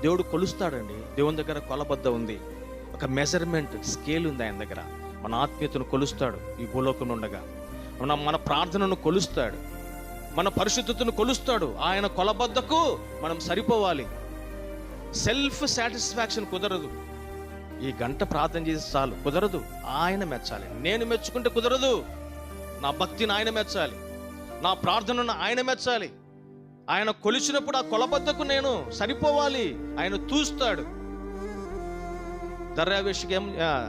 దేవుడు కొలుస్తాడండి. దేవుని దగ్గర కొలబద్ద ఉంది. ఒక మెజర్మెంట్ స్కేల్ ఉంది ఆయన దగ్గర. మన ఆత్మీయతను కొలుస్తాడు ఈ భూలోకం ఉండగా. మన మన ప్రార్థనను కొలుస్తాడు. మన పరిశుద్ధతను కొలుస్తాడు. ఆయన కొలబద్దకు మనం సరిపోవాలి. సెల్ఫ్ సాటిస్ఫాక్షన్ కుదరదు. ఈ గంట ప్రార్థన చేసి చాలు. కుదరదు. ఆయన మెచ్చాలి. నేను మెచ్చుకుంటే కుదరదు. నా భక్తిని ఆయన మెచ్చాలి. నా ప్రార్థనను ఆయన మెచ్చాలి. ఆయన కొలిచినప్పుడు ఆ కొలబద్దకు నేను సరిపోవాలి. ఆయన తూస్తాడు. దర్యావేషికి ఏం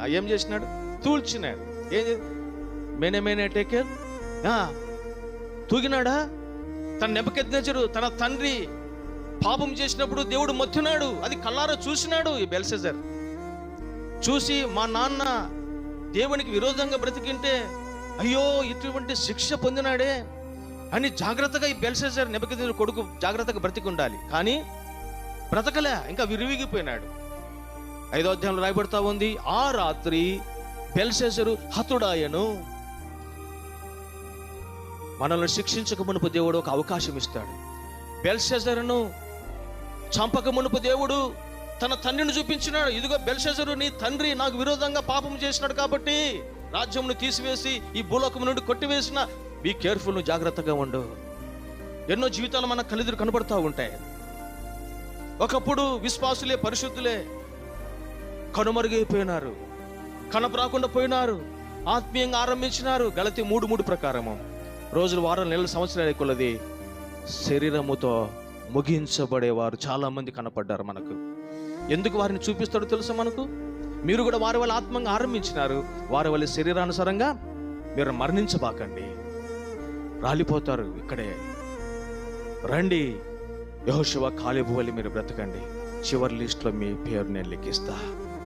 ఏం చేసినాడు? తూల్చినాడు. ఏం మేనే మేనే టేక్ కేర్? తూగినాడా? తన నెపకెత్తినచరు తన తండ్రి పాపం చేసినప్పుడు దేవుడు మొత్తినాడు. అది కల్లారా చూసినాడు ఈ బెల్సెజర్. చూసి మా నాన్న దేవునికి విరోధంగా బ్రతికింటే అయ్యో ఇటువంటి శిక్ష పొందినాడే. అని జాగ్రత్తగా ఈ బెల్సెజర్ నెపకెత్తిన కొడుకు జాగ్రత్తగా బ్రతికి ఉండాలి కానీ బ్రతకలే ఇంకా విరివిగిపోయినాడు. ఐదో అధ్యాయంలో రాయబడతా ఉంది ఆ రాత్రి బెల్సెజరు హతుడాయను మనల్ని శిక్షించక మునుపు దేవుడు ఒక అవకాశం ఇస్తాడు. బెల్సెజర్ను చంపక మునుపు దేవుడు తన తండ్రిని చూపించినాడు. ఇదిగో బెల్షెజరు నీ తండ్రి నాకు విరోధంగా పాపం చేసినాడు కాబట్టి రాజ్యమును తీసివేసి ఈ భూలోకం నుండి కొట్టివేసిన బీ కేర్ఫుల్ నువ్వు జాగ్రత్తగా ఉండు. ఎన్నో జీవితాలు మన కలిదురు కనబడుతూ ఉంటాయి. ఒకప్పుడు విశ్వాసులే పరిశుద్ధులే కనుమరుగైపోయినారు. కనపరాకుండా పోయినారు. ఆత్మీయంగా ఆరంభించినారు. గలతి మూడు మూడు ప్రకారము. రోజులు వారం నెలల సంవత్సరాలు కొలది శరీరముతో ముగించబడేవారు చాలామంది కనపడ్డారు మనకు. ఎందుకు వారిని చూపిస్తాడో తెలుసా మనకు? మీరు కూడా వారి వాళ్ళ ఆత్మంగా ఆరంభించినారు. వారి వాళ్ళ శరీరానుసారంగా మీరు మరణించబాకండి. రాలిపోతారు. ఇక్కడే. రండి. యహోశివ కాలిబు వల్లి మీరు బ్రతకండి. చివరి లిస్ట్లో మీ పేరు నేను లెక్కిస్తా